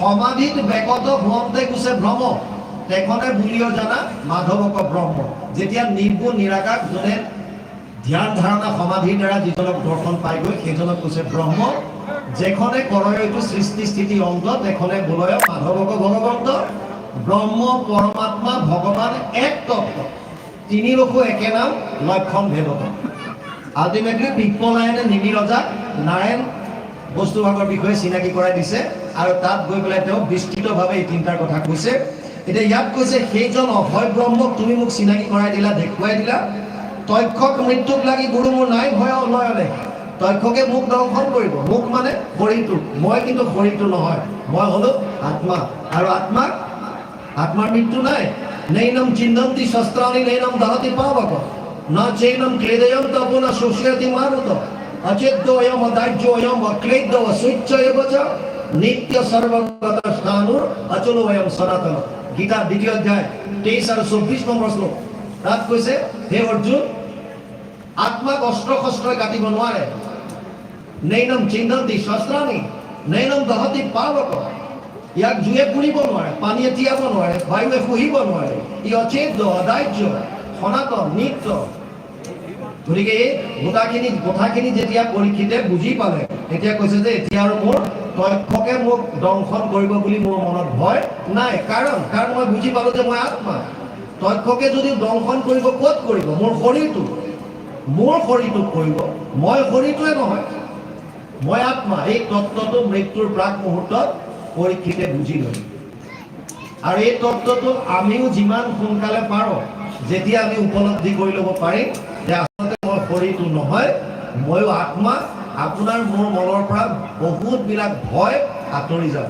সমাধিত বেকত ভ্ৰমতে গৈছে ভ্ৰম তেখনে বুলিও জানা মাধৱক ব্ৰহ্ম। যেতিয়া নিৰ্গুণ নিৰাকাশ যোনে ধ্যান ধাৰণা সমাধিৰ দ্বাৰা যিজনক দৰ্শন পাইগৈ, সেইজনক কৈছে ব্ৰহ্ম। যেখনে কৰয়টো সৃষ্টি স্থিতি অন্ত তেখনে বোলয় মাধৱক ভগৱন্ত। ব্ৰহ্ম, পৰমাত্মা, ভগৱান এক তত্ত্ব। তিনি ৰখো একে নাম, লক্ষণ ভেদত। আল্টিমেটলি বিপ্লনায়নে নিমি ৰজাক বস্তুভাগৰ বিষয়ে চিনাকি কৰাই দিছে আৰু তাত গৈ পেলাই তেওঁ বিস্তৃতভাৱে এই তিনিটাৰ কথা কৈছে। এতিয়া ইয়াত কৈছে, সেইজন অভয় ব্ৰহ্মক তুমি মোক চিনাকি কৰাই দিলা, দেখুৱাই দিলা। তক্ষক মৃত্যুক লাগি গুৰু মোৰ নাই ভয় অনয়নে। তক্ষকে মোক দংশন কৰিব। মোক মানে শৰীৰটো। মই কিন্তু শৰীৰটো নহয়। মই হ'লো আত্মা। আৰু আত্মাক আত্মার মৃত্যু নাই। নৈনম চিন্তন্তি শস্ত্রাণি নৈনম দহতি পাবক। ন চৈনম ক্লেদয়ম তপু না শুষ্যতি মারুত অচেদ্যয়ম অদাহ্যয়ম অক্লেদ্য অসুচ্চ এব চ নিত্য সর্বগত স্থানুর অচলয়ম সনাতন গীতা দ্বিতীয় অধ্যায় তেইশ আৰু চৌব্বিছ নম্বৰ শ্লোক তাত কৈছে, হে অৰ্জুন, আত্মাক অস্ত্ৰ শস্ত্ৰই কাটিব নোৱাৰে। নৈনম চিন্তন্তি শস্ত্ৰাণি, নৈনম দহতি পাবক ইয়াক জুয়ে পুৰিব নোৱাৰে, পানীয়ে তিয়াব নোৱাৰে, বায়ুৱে শুহিব নোৱাৰে। ই অচেদ্য অদাহ্য সনাতন, নিত্য। গতিকে গোটাখিনি কথাখিনি যেতিয়া পৰীক্ষিতে বুজি পালে, তেতিয়া কৈছে যে এতিয়া মোৰ তক্ষকে মোক দংশন কৰিব বুলি মোৰ মনত ভয় নাই। কাৰণ কাৰণ মই বুজি পালো যে মই আত্মা। তক্ষকে যদি দংশন কৰিব ক'ত কৰিব? মোৰ শৰীৰটো। মোৰ শৰীৰটোত কৰিব। মই শৰীৰটোৱে নহয়। মই আত্মা। এই তত্ত্বটো মৃত্যুৰ প্ৰাক মুহূৰ্তত পৰীক্ষিতে বুজি লয়। আৰু এই তত্ত্বটো আমিও যিমান সোনকালে পাৰোঁ, যেতিয়া আমি উপলব্ধি কৰি ল'ব পাৰিম যে শৰীৰটো নহয় ময়ো আত্মা আপোনাৰ মোৰ মনৰ পৰা বহুতবিলাক ভয় আঁতৰি যাব।